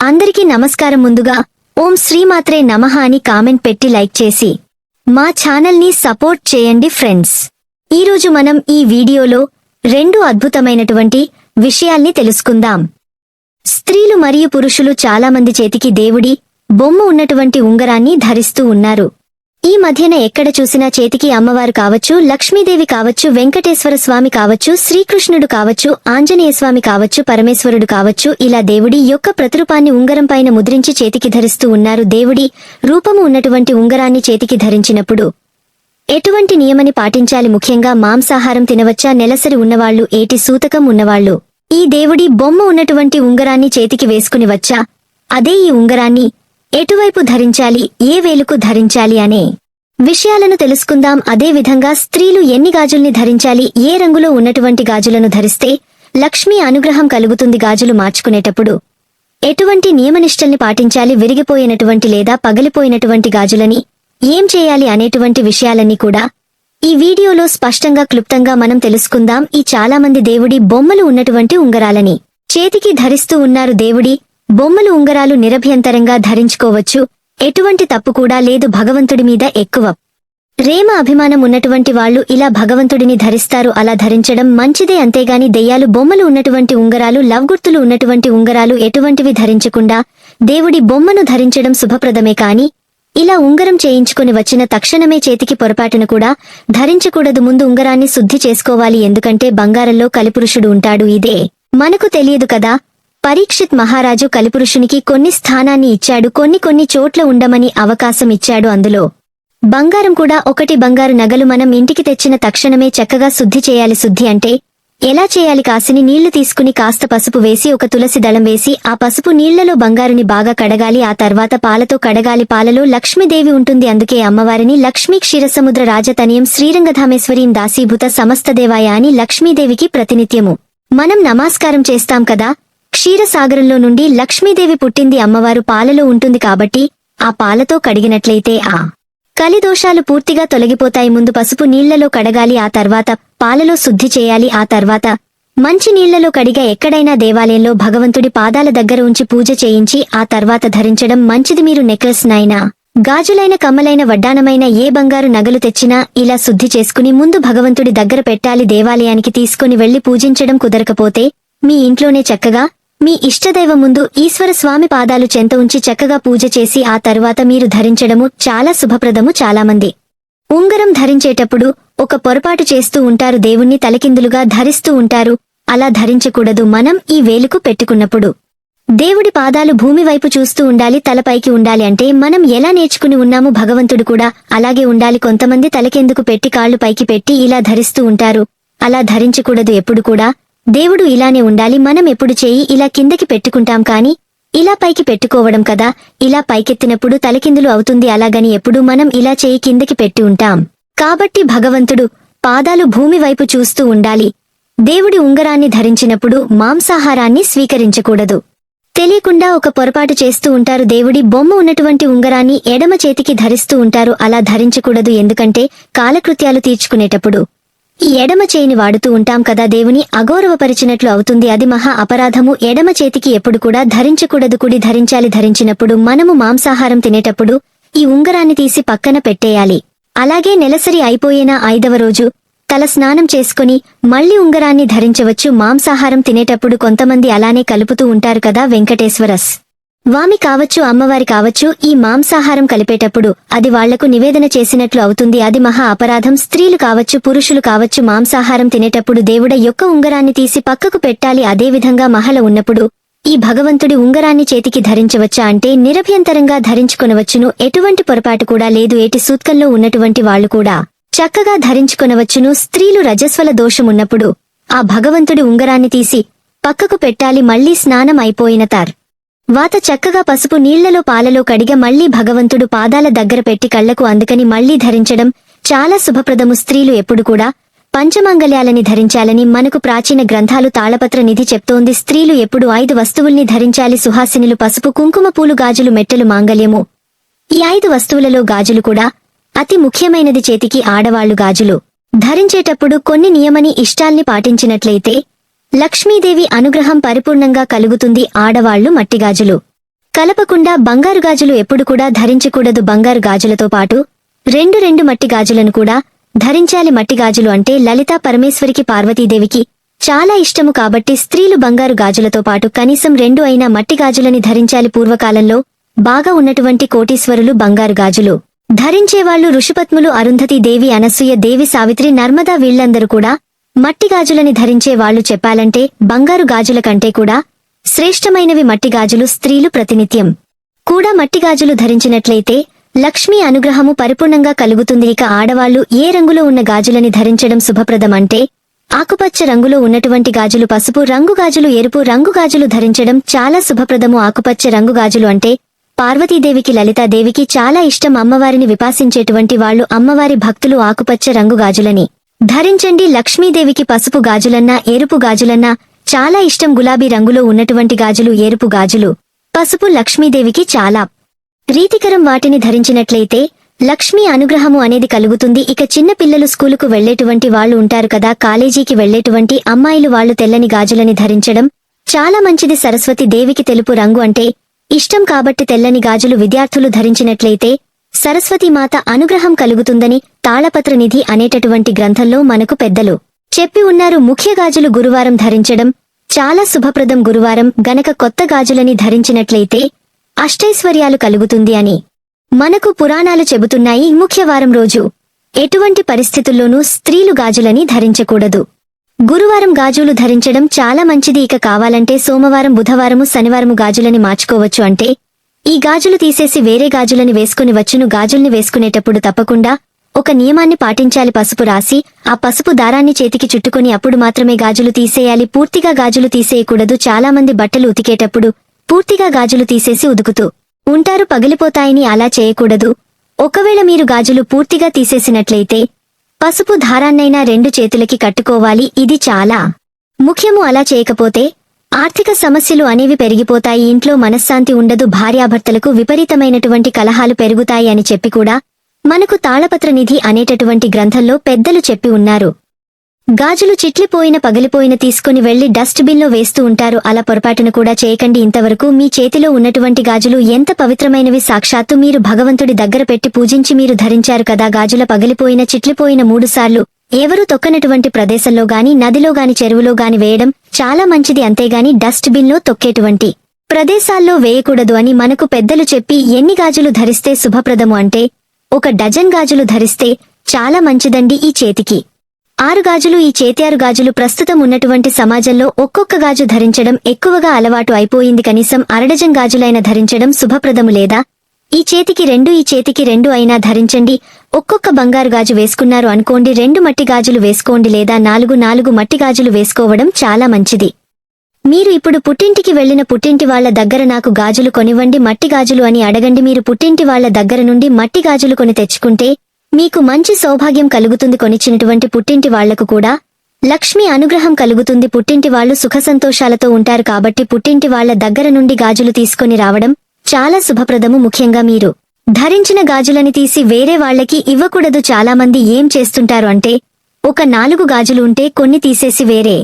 అందరికీ నమస్కారం ముందుగా ఓం శ్రీమాత్రే నమః అని కామెంట్ పెట్టి లైక్ చేసి మా ఛానల్ని సపోర్ట్ చేయండి ఫ్రెండ్స్. ఈరోజు మనం ఈ వీడియోలో రెండు అద్భుతమైనటువంటి విషయాల్ని తెలుసుకుందాం. స్త్రీలు మరియు పురుషులు చాలామంది చేతికి దేవుడి బొమ్మ ఉన్నటువంటి ఉంగరాన్ని ధరిస్తూ ఉన్నారు. ఈ మధ్యన ఎక్కడ చూసినా చేతికి అమ్మవారు కావచ్చు లక్ష్మీదేవి కావచ్చు వెంకటేశ్వర స్వామి కావచ్చు శ్రీకృష్ణుడు కావచ్చు ఆంజనేయస్వామి కావచ్చు పరమేశ్వరుడు కావచ్చు ఇలా దేవుడి యొక్క ప్రతిరూపాన్ని ఉంగరంపైన ముద్రించి చేతికి ధరిస్తూ ఉన్నారు. దేవుడి రూపము ఉన్నటువంటి ఉంగరాన్ని చేతికి ధరించినప్పుడు ఎటువంటి నియమని పాటించాలి? ముఖ్యంగా మాంసాహారం తినవచ్చా? నెలసరి ఉన్నవాళ్ళు ఏటి సూతకం ఉన్నవాళ్ళు ఈ దేవుడి బొమ్మ ఉన్నటువంటి ఉంగరాన్ని చేతికి వేసుకుని వచ్చా? అదే ఈ ఉంగరాన్ని ఎటువైపు ధరించాలి ఏ వేలుకు ధరించాలి అనే విషయాలను తెలుసుకుందాం. అదే విధంగా స్త్రీలు ఎన్ని గాజుల్ని ధరించాలి ఏ రంగులో ఉన్నటువంటి గాజులను ధరిస్తే లక్ష్మీ అనుగ్రహం కలుగుతుంది గాజులు మార్చుకునేటప్పుడు. ఎటువంటి నియమనిష్టల్ని పాటించాలి విరిగిపోయినటువంటి లేదా పగిలిపోయినటువంటి గాజులని ఏం చేయాలి అనేటువంటి విషయాలన్నీ కూడా ఈ వీడియోలో స్పష్టంగా క్లుప్తంగా మనం తెలుసుకుందాం. ఈ చాలామంది దేవుడి బొమ్మలు ఉన్నటువంటి ఉంగరాలని. చేతికి ధరిస్తూ ఉన్నారు దేవుడి బొమ్మలు ఉంగరాలు నిరభ్యంతరంగా ధరించుకోవచ్చు. ఎటువంటి తప్పు కూడా లేదు భగవంతుడి మీద ఎక్కువ. ప్రేమ అభిమానం ఉన్నటువంటి వాళ్ళు ఇలా భగవంతుడిని ధరిస్తారు అలా ధరించడం మంచిదే అంతేగాని దెయ్యాలు బొమ్మలు ఉన్నటువంటి ఉంగరాలు లవ్ గుర్తులు ఉన్నటువంటి ఉంగరాలు ఎటువంటివి ధరించకుండా దేవుడి బొమ్మను ధరించడం శుభప్రదమే కాని ఇలా ఉంగరం చేయించుకుని వచ్చిన తక్షణమే చేతికి పొరపాటున కూడా ధరించకూడదు. ముందు ఉంగరాన్ని శుద్ధి చేసుకోవాలి. ఎందుకంటే బంగారంలో కలిపురుషుడు ఉంటాడు. ఇదే మనకు తెలియదు కదా పరీక్షిత్ మహారాజు కలిపురుషునికి కొన్ని స్థానాన్ని ఇచ్చాడు కొన్ని కొన్ని చోట్ల ఉండమని అవకాశం ఇచ్చాడు. అందులో బంగారం కూడా ఒకటి. బంగారు నగలు మనం ఇంటికి తెచ్చిన తక్షణమే చక్కగా శుద్ధి చేయాలి. శుద్ధి అంటే ఎలా చేయాలి? కాసిని నీళ్ళు తీసుకుని కాస్త పసుపు వేసి ఒక తులసి దళం వేసి ఆ పసుపు నీళ్ళలో బంగారుని బాగా కడగాలి. ఆ తర్వాత పాలతో కడగాలి. పాలలో లక్ష్మీదేవి ఉంటుంది. అందుకే అమ్మవారిని లక్ష్మీ క్షీరసముద్ర రాజతనయం శ్రీరంగధామేశ్వరీం దాసీభూత సమస్త దేవాయ అని లక్ష్మీదేవికి ప్రతినిత్యము. మనం నమస్కారం చేస్తాం కదా? క్షీరసాగరంలో నుండి లక్ష్మీదేవి పుట్టింది అమ్మవారు పాలలో ఉంటుంది కాబట్టి ఆ పాలతో కడిగినట్లయితే ఆ కలిదోషాలు పూర్తిగా తొలగిపోతాయి. ముందు పసుపు నీళ్ళలో కడగాలి ఆ తర్వాత పాలలో శుద్ధి చేయాలి ఆ తర్వాత మంచి నీళ్ళలో కడిగా ఎక్కడైనా దేవాలయంలో భగవంతుడి పాదాల దగ్గర ఉంచి పూజ చేయించి ఆ తర్వాత ధరించడం మంచిది. మీరు నెక్లెస్ నైనా గాజులైన కమ్మలైన వడ్డానమైన ఏ బంగారు నగలు తెచ్చినా ఇలా శుద్ధి చేసుకుని ముందు భగవంతుడి దగ్గర పెట్టాలి. దేవాలయానికి తీసుకుని వెళ్ళి పూజించడం కుదరకపోతే మీ ఇంట్లోనే చక్కగా మీ ఇష్టదైవ ముందు ఈశ్వర స్వామి పాదాలు చెంత ఉంచి చక్కగా పూజ చేసి ఆ తరువాత మీరు ధరించడము చాలా శుభప్రదము చాలామంది. ఉంగరం ధరించేటప్పుడు ఒక పొరపాటు చేస్తూ ఉంటారు దేవుణ్ణి తలకిందులుగా ధరిస్తూ ఉంటారు. అలా ధరించకూడదు మనం ఈ వేలుకు పెట్టుకున్నప్పుడు. దేవుడి పాదాలు భూమి వైపు చూస్తూ ఉండాలి తలపైకి ఉండాలి అంటే మనం ఎలా నేర్చుకుని ఉన్నాము భగవంతుడు కూడా అలాగే ఉండాలి. కొంతమంది తలకెందుకు పెట్టి కాళ్ళు పైకి పెట్టి ఇలా ధరిస్తూ ఉంటారు. అలా ధరించకూడదు ఎప్పుడు కూడా. దేవుడు ఇలానే ఉండాలి మనం ఎప్పుడు చేయి ఇలా కిందకి పెట్టుకుంటాం కాని ఇలా పైకి పెట్టుకోవడం కదా ఇలా పైకెత్తినప్పుడు తలకిందులు అవుతుంది అలాగని ఎప్పుడు మనం ఇలా చేయి కిందకి పెట్టి ఉంటాం. కాబట్టి భగవంతుడు పాదాలు భూమి వైపు చూస్తూ ఉండాలి. దేవుడి ఉంగరాన్ని ధరించినప్పుడు మాంసాహారాన్ని స్వీకరించకూడదు. తెలియకుండా ఒక పొరపాటు చేస్తూ ఉంటారు దేవుడి బొమ్మ ఉన్నటువంటి ఉంగరాన్ని ఎడమ చేతికి ధరిస్తూ ఉంటారు అలా ధరించకూడదు ఎందుకంటే కాలకృత్యాలు తీర్చుకునేటప్పుడు. ఈ ఎడమ చేయిని వాడుతూ ఉంటాం కదా దేవుని అగౌరవపరిచినట్లు అవుతుంది. అది మహా అపరాధము. ఎడమ చేతికి ఎప్పుడు కూడా ధరించకూడదు. కుడి ధరించాలి. ధరించినప్పుడు మనము మాంసాహారం తినేటప్పుడు ఈ ఉంగరాన్ని తీసి పక్కన పెట్టేయాలి. అలాగే నెలసరి అయిపోయిన ఐదవ రోజు? తల స్నానం చేసుకుని మళ్ళీ ఉంగరాన్ని ధరించవచ్చు. మాంసాహారం తినేటప్పుడు కొంతమంది అలానే కలుపుతూ ఉంటారు కదా వెంకటేశ్వరస్. వామి కావచ్చు అమ్మవారి కావచ్చు ఈ మాంసాహారం కలిపేటప్పుడు అది వాళ్ళకు నివేదన చేసినట్లు అవుతుంది. అది మహా అపరాధం. స్త్రీలు కావచ్చు పురుషులు కావచ్చు మాంసాహారం తినేటప్పుడు దేవుడ యొక్క ఉంగరాన్ని తీసి పక్కకు పెట్టాలి. అదేవిధంగా మహల ఉన్నప్పుడు ఈ భగవంతుడి ఉంగరాన్ని చేతికి ధరించవచ్చా అంటే నిరభ్యంతరంగా ధరించుకొనవచ్చును. ఎటువంటి పొరపాటు కూడా లేదు. ఏటి సూత్కంలో ఉన్నటువంటి వాళ్ళు కూడా చక్కగా ధరించుకొనవచ్చును. స్త్రీలు రజస్వల దోషమున్నప్పుడు ఆ భగవంతుడి ఉంగరాన్ని తీసి పక్కకు పెట్టాలి. మళ్ళీ స్నానం అయిపోయిన తార్ వాత చక్కగా పసుపు నీళ్ళలో పాలలో కడిగ మళ్ళీ భగవంతుడు పాదాల దగ్గర పెట్టి కళ్ళకు అందుకని మళ్ళీ ధరించడం చాలా శుభప్రదము. స్త్రీలు ఎప్పుడు కూడా పంచమాంగల్యాలని ధరించాలని మనకు ప్రాచీన గ్రంథాలు తాళపత్ర నిధి చెప్తోంది. స్త్రీలు ఎప్పుడు ఐదు వస్తువుల్ని ధరించాలి. సుహాసినులు పసుపు కుంకుమ పూలు గాజులు మెట్టెలు మాంగల్యము ఈ ఐదు వస్తువులలో గాజులు కూడా అతి ముఖ్యమైనది చేతికి ఆడవాళ్ళు గాజులు. ధరించేటప్పుడు కొన్ని నియమని ఇష్టాల్ని పాటించినట్లయితే లక్ష్మీదేవి అనుగ్రహం పరిపూర్ణంగా కలుగుతుంది ఆడవాళ్ళు మట్టిగాజులు. కలపకుండా బంగారు గాజులు ఎప్పుడు కూడా ధరించకూడదు. బంగారు గాజులతో పాటు రెండు రెండు మట్టి గాజులను కూడా ధరించాలి. మట్టి గాజులు అంటే లలితా పరమేశ్వరికి పార్వతీదేవికి చాలా ఇష్టము కాబట్టి స్త్రీలు బంగారు గాజులతో పాటు కనీసం రెండు అయినా మట్టి గాజులని ధరించాలి. పూర్వకాలంలో బాగా ఉన్నటువంటి కోటీశ్వరులు బంగారు గాజులు. ధరించేవాళ్ళు ఋషిపత్ములు అరుంధతి దేవి అనసూయ దేవి సావిత్రి నర్మదా వీళ్ళందరూ కూడా మట్టి గాజులని ధరించే వాళ్ళు చెప్పాలంటే బంగారు గాజుల కంటే కూడా శ్రేష్టమైనవి మట్టి గాజులు స్త్రీలు ప్రతినిత్యం. కూడా మట్టి గాజులు ధరించినట్లయితే లక్ష్మీ అనుగ్రహము పరిపూర్ణంగా కలుగుతుంది. ఇక ఆడవాళ్ళు ఏ రంగులో ఉన్న గాజులని ధరించడం శుభప్రదం అంటే ఆకుపచ్చ రంగులో ఉన్నటువంటి గాజులు పసుపు రంగు గాజులు ఎరుపు రంగు గాజులు ధరించడం చాలా శుభప్రదము. ఆకుపచ్చ రంగు గాజులు అంటే పార్వతీదేవికి లలితాదేవికి చాలా ఇష్టం. అమ్మవారిని విపాసించేటువంటి వాళ్ళు అమ్మవారి భక్తులు ఆకుపచ్చ రంగు గాజులని. ధరించండి లక్ష్మీదేవికి పసుపు గాజులన్నా ఎరుపు గాజులన్నా చాలా ఇష్టం గులాబీ రంగులో ఉన్నటువంటి గాజులు ఎరుపు గాజులు. పసుపు లక్ష్మీదేవికి చాలా. ప్రీతికరం వాటిని ధరించినట్లయితే లక్ష్మీ అనుగ్రహము అనేది కలుగుతుంది. ఇక చిన్న పిల్లలు స్కూలుకు వెళ్ళేటువంటి వాళ్ళు ఉంటారు కదా కాలేజీకి వెళ్ళేటువంటి అమ్మాయిలు వాళ్ళు తెల్లని గాజులని ధరించడం చాలా మంచిది. సరస్వతి దేవికి తెలుపు రంగు అంటే ఇష్టం కాబట్టి తెల్లని గాజులు విద్యార్థులు ధరించినట్లయితే సరస్వతీమాత అనుగ్రహం కలుగుతుందని తాళపత్ర నిధి అనేటటువంటి గ్రంథంలో మనకు పెద్దలు చెప్పి ఉన్నారు. ముఖ్య గాజులు గురువారం ధరించడం చాలా శుభప్రదం గురువారం గనక కొత్త గాజులని ధరించినట్లయితే అష్టైశ్వర్యాలు కలుగుతుంది అని మనకు పురాణాలు చెబుతున్నాయి. ముఖ్యవారం రోజు ఎటువంటి పరిస్థితుల్లోనూ స్త్రీలు గాజులని ధరించకూడదు. గురువారం గాజులు ధరించడం చాలా మంచిది. ఇక కావాలంటే సోమవారం బుధవారము శనివారము గాజులని మార్చుకోవచ్చు. అంటే ఈ గాజులు తీసేసి వేరే గాజులని వేసుకుని వచ్చును. గాజుల్ని వేసుకునేటప్పుడు తప్పకుండా ఒక నియమాన్ని పాటించాలి. పసుపు రాసి ఆ పసుపు దారాన్ని చేతికి చుట్టుకొని అప్పుడు మాత్రమే గాజులు తీసేయాలి. పూర్తిగా గాజులు తీసేయకూడదు. చాలా మంది బట్టలు ఉతికేటప్పుడు పూర్తిగా గాజులు తీసేసి ఉదుకుతూ ఉంటారు. పగిలిపోతాయని అలా చేయకూడదు. ఒకవేళ మీరు గాజులు పూర్తిగా తీసేసినట్లయితే పసుపు దారాన్నైనా రెండు చేతులకి కట్టుకోవాలి. ఇది చాలా ముఖ్యము. అలా చేయకపోతే ఆర్థిక సమస్యలు అనేవి పెరిగిపోతాయి. ఇంట్లో మనశ్శాంతి ఉండదు. భార్యాభర్తలకు విపరీతమైనటువంటి కలహాలు పెరుగుతాయి అని చెప్పి కూడా మనకు తాళపత్ర నిధి అనేటటువంటి గ్రంథంలో పెద్దలు చెప్పి ఉన్నారు. గాజులు చిట్లిపోయిన పగిలిపోయిన తీసుకుని వెళ్ళి డస్ట్ బిన్లో వేస్తూ ఉంటారు. అలా పొరపాటును కూడా చేయకండి. ఇంతవరకు మీ చేతిలో ఉన్నటువంటి గాజులు ఎంత పవిత్రమైనవి. సాక్షాత్తు మీరు భగవంతుడి దగ్గర పెట్టి పూజించి మీరు ధరించారు కదా. గాజుల పగిలిపోయిన చిట్లిపోయిన మూడుసార్లు ఎవరు తొక్కనటువంటి ప్రదేశంలో గాని నదిలో గాని చెరువులో గాని వేయడం చాలా మంచిది అంతేగాని డస్ట్ బిన్లో తొక్కేటువంటి ప్రదేశాల్లో వేయకూడదు అని మనకు పెద్దలు చెప్పి ఎన్ని గాజులు ధరిస్తే శుభప్రదము అంటే ఒక డజన్ గాజులు ధరిస్తే చాలా మంచిదండి ఈ చేతికి. ఆరు గాజులు ఈ చేతియారు గాజులు ప్రస్తుతం ఉన్నటువంటి సమాజంలో ఒక్కొక్క గాజు ధరించడం ఎక్కువగా అలవాటు అయిపోయింది కనీసం అరడజన్ గాజులైన ధరించడం శుభప్రదము లేదా? ఈ చేతికి రెండు ఈ చేతికి రెండు అయినా ధరించండి. ఒక్కొక్క బంగారు గాజు వేసుకున్నారు అనుకోండి రెండు మట్టి గాజులు వేసుకోండి లేదా నాలుగు నాలుగు మట్టి గాజులు వేసుకోవడం చాలా మంచిది. మీరు ఇప్పుడు పుట్టింటికి వెళ్ళిన పుట్టింటి వాళ్ళ దగ్గర నాకు గాజులు కొనివ్వండి మట్టి గాజులు అని అడగండి. మీరు పుట్టింటి వాళ్ళ దగ్గర నుండి మట్టి గాజులు కొని తెచ్చుకుంటే మీకు మంచి సౌభాగ్యం కలుగుతుంది. కొనిచ్చినటువంటి పుట్టింటి వాళ్ళకు కూడా లక్ష్మి అనుగ్రహం కలుగుతుంది. పుట్టింటి వాళ్ళు సుఖ సంతోషాలతో ఉంటారు కాబట్టి పుట్టింటి వాళ్ళ దగ్గర నుండి గాజులు తీసుకొని రావడం చాలా శుభప్రదము ముఖ్యంగా మీరు. ధరించిన గాజులని తీసి వేరే వాళ్ళకి ఇవ్వకూడదు చాలామంది ఏం చేస్తుంటారు అంటే ఒక నాలుగు గాజులు ఉంటే కొన్ని తీసేసి వేరే.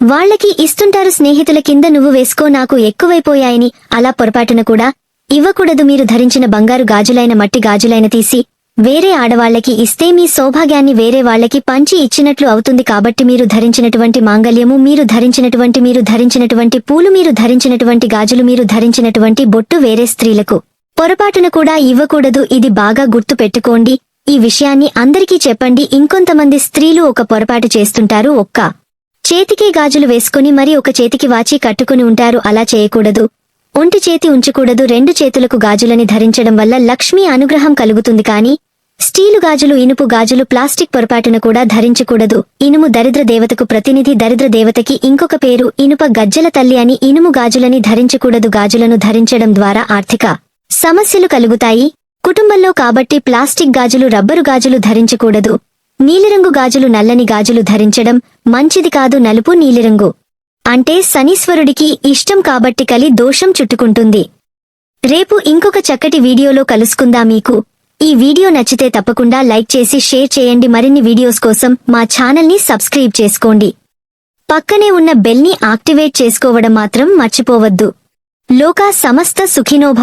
వాళ్ళకి ఇస్తుంటారు స్నేహితుల కింద నువ్వు వేసుకో నాకు ఎక్కువైపోయాయని అలా పొరపాటున కూడా ఇవ్వకూడదు మీరు ధరించిన బంగారు గాజులైన మట్టి గాజులైన తీసి వేరే ఆడవాళ్ళకి ఇస్తే మీ సౌభాగ్యాన్ని వేరే వాళ్ళకి పంచి ఇచ్చినట్లు అవుతుంది కాబట్టి మీరు ధరించినటువంటి మాంగల్యము మీరు ధరించినటువంటి మీరు ధరించినటువంటి పూలు మీరు ధరించినటువంటి గాజులు మీరు ధరించినటువంటి బొట్టు వేరే స్త్రీలకు పొరపాటున కూడా ఇవ్వకూడదు. ఇది బాగా గుర్తు పెట్టుకోండి. ఈ విషయాన్ని అందరికీ చెప్పండి. ఇంకొంతమంది స్త్రీలు ఒక పొరపాటు చేస్తుంటారు. ఒక్క చేతికి గాజులు వేసుకుని మరి ఒక చేతికి వాచి కట్టుకుని ఉంటారు. అలా చేయకూడదు. ఒంటి చేతి ఉంచకూడదు. రెండు చేతులకు గాజులని ధరించడం వల్ల లక్ష్మీ అనుగ్రహం కలుగుతుంది. కాని స్టీలు గాజులు ఇనుపు గాజులు ప్లాస్టిక్ పొరపాటున కూడా ధరించకూడదు. ఇనుము దరిద్ర దేవతకు ప్రతినిధి దరిద్ర దేవతకి ఇంకొక పేరు. ఇనుప గజ్జల తల్లి అని ఇనుము గాజులని ధరించకూడదు. గాజులను ధరించడం ద్వారా ఆర్థిక సమస్యలు కలుగుతాయి. కుటుంబంలో కాబట్టి ప్లాస్టిక్ గాజులు రబ్బరు గాజులు ధరించకూడదు. నీలిరంగు గాజులు నల్లని గాజులు ధరించడం మంచిది కాదు నలుపు నీలిరంగు. అంటే శనీశ్వరుడికి ఇష్టం కాబట్టి కలి దోషం చుట్టుకుంటుంది. రేపు ఇంకొక చక్కటి వీడియోలో కలుసుకుందా మీకు. ఈ వీడియో నచ్చితే తప్పకుండా లైక్ చేసి షేర్ చేయండి. మరిన్ని వీడియోస్ కోసం మా ఛానల్ని సబ్స్క్రైబ్ చేసుకోండి. పక్కనే ఉన్న బెల్ని యాక్టివేట్ చేసుకోవడం మాత్రం మర్చిపోవద్దు. లోకా సమస్త సుఖినోభ